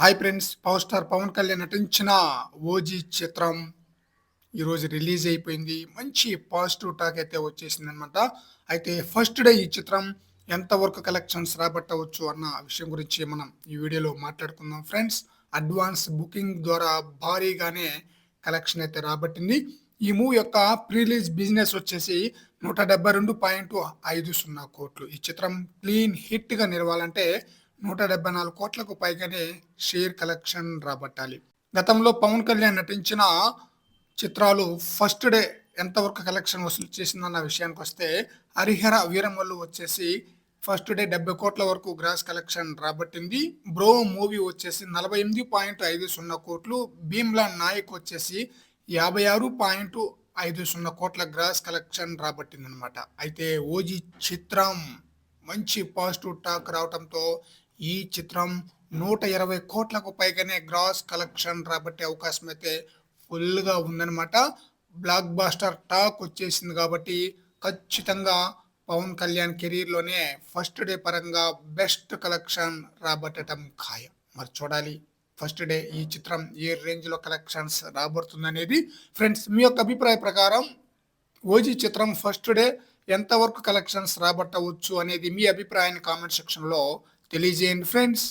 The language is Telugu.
Hi friends power star Pawan Kalyan నటించిన ఓజీ చిత్రం ఈరోజు రిలీజ్ అయిపోయింది. మంచి పాజిటివ్ టాక్ అయితే వచ్చేసింది అనమాట అయితే ఫస్ట్ డే ఈ చిత్రం ఎంతవరకు కలెక్షన్స్ రాబట్టవచ్చు అన్న విషయం గురించి మనం ఈ వీడియోలో మాట్లాడుకుందాం. ఫ్రెండ్స్ అడ్వాన్స్ బుకింగ్ ద్వారా భారీగానే కలెక్షన్ అయితే రాబట్టింది. ఈ మూవీ యొక్క ప్రీలీజ్ బిజినెస్ వచ్చేసి నూట డెబ్బై రెండు పాయింట్ ఐదు సున్నా కోట్లు. ఈ చిత్రం క్లీన్ హిట్గా నిలవాలంటే నూట డెబ్బై నాలుగు కోట్లకు పైగానే షేర్ కలెక్షన్ రాబట్టాలి. గతంలో పవన్ కళ్యాణ్ నటించిన చిత్రాలు ఫస్ట్ డే ఎంతవరకు కలెక్షన్ వసూలు చేసిందన్న విషయానికి వస్తే హరిహర వీరమల్లు వచ్చేసి ఫస్ట్ డే డెబ్బై కోట్ల వరకు గ్రాస్ కలెక్షన్ రాబట్టింది. బ్రో మూవీ వచ్చేసి నలభై ఎనిమిది పాయింట్ ఐదు సున్నా కోట్లు. భీమ్లా నాయక్ వచ్చేసి యాభై ఆరు పాయింట్ ఐదు సున్నా కోట్ల గ్రాస్ కలెక్షన్ రాబట్టింది అనమాట అయితే ఓజీ చిత్రం మంచి పాజిటివ్ టాక్ రావడంతో ఈ చిత్రం నూట ఇరవై కోట్లకు పైగానే గ్రాస్ కలెక్షన్ రాబట్టే అవకాశం అయితే ఫుల్గా ఉందన్నమాట. బ్లాక్ బాస్టర్ టాక్ వచ్చేసింది కాబట్టి ఖచ్చితంగా పవన్ కళ్యాణ్ కెరీర్లోనే ఫస్ట్ డే పరంగా బెస్ట్ కలెక్షన్ రాబట్టడం ఖాయం. మరి చూడాలి ఫస్ట్ డే ఈ చిత్రం ఏ రేంజ్లో కలెక్షన్స్ రాబడుతుంది ఫ్రెండ్స్ మీ యొక్క అభిప్రాయ ప్రకారం ఓజీ చిత్రం ఫస్ట్ డే ఎంతవరకు కలెక్షన్స్ రాబట్టవచ్చు అనేది మీ అభిప్రాయాన్ని కామెంట్ సెక్షన్లో తెలియజేయండి ఫ్రెండ్స్